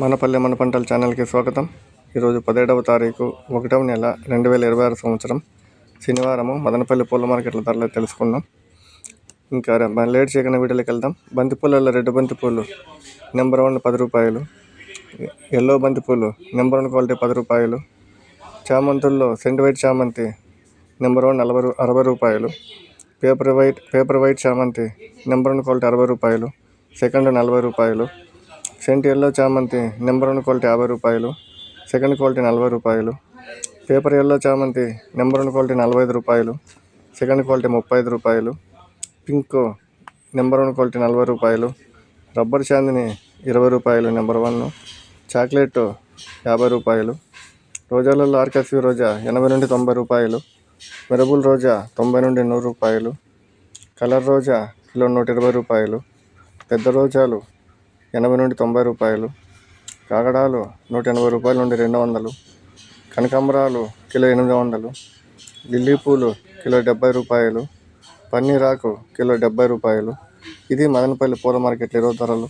మనపల్లె మన పంటల ఛానల్కి స్వాగతం. ఈరోజు పదిహేడవ తారీఖు ఒకటవ నెల రెండు వేల ఇరవై ఆరు సంవత్సరం. శనివారము మదనపల్లి పూల మార్కెట్ల ధరలు తెలుసుకుందాం. ఇంకా లేట్ చేయకుండా వీడియోలోకి వెళ్దాం. బంతిపూలలో రెడ్ బంతిపూలు నెంబర్ వన్ పది రూపాయలు. ఎల్లో బంతిపూలు నెంబర్ వన్ క్వాలిటీ పది రూపాయలు. చామంతుల్లో సెంట్ వైట్ చామంతి నెంబర్ వన్ నలభై అరవై రూపాయలు. పేపర్ వైట్ పేపర్ వైట్ చామంతి నెంబర్ వన్ క్వాలిటీ అరవై రూపాయలు. సెకండ్ నలభై రూపాయలు. సెంట్ ఎల్లో చామంతి నెంబర్ వన్ క్వాలిటీ యాభై రూపాయలు సెకండ్ క్వాలిటీ నలభై రూపాయలు పేపర్ ఎల్లో చామంతి నెంబర్ వన్ క్వాలిటీ నలభై ఐదు రూపాయలు సెకండ్ క్వాలిటీ ముప్పై ఐదు రూపాయలు పింక్ నెంబర్ వన్ క్వాలిటీ నలభై రూపాయలు రబ్బర్ చాందిని ఇరవై రూపాయలు నెంబర్ వన్ చాక్లెట్ యాభై రూపాయలు రోజాలలో ఆర్కెస్యూ రోజా ఎనభై నుండి తొంభై రూపాయలు మెరబుల్ రోజా తొంభై నుండి నూరు రూపాయలు కలర్ రోజా కిలో నూట ఇరవై రూపాయలు పెద్ద రోజాలు ఎనభై నుండి తొంభై రూపాయలు కాగడాలు నూట ఎనభై రూపాయల నుండి రెండు వందలు కనకాంబరాలు కిలో ఎనిమిది వందలు లిల్లీ పూలు కిలో డెబ్బై రూపాయలు పన్నీరాకు కిలో డెబ్బై రూపాయలు. ఇది మదనపల్లి పూల మార్కెట్ ఈరోజు ధరలు.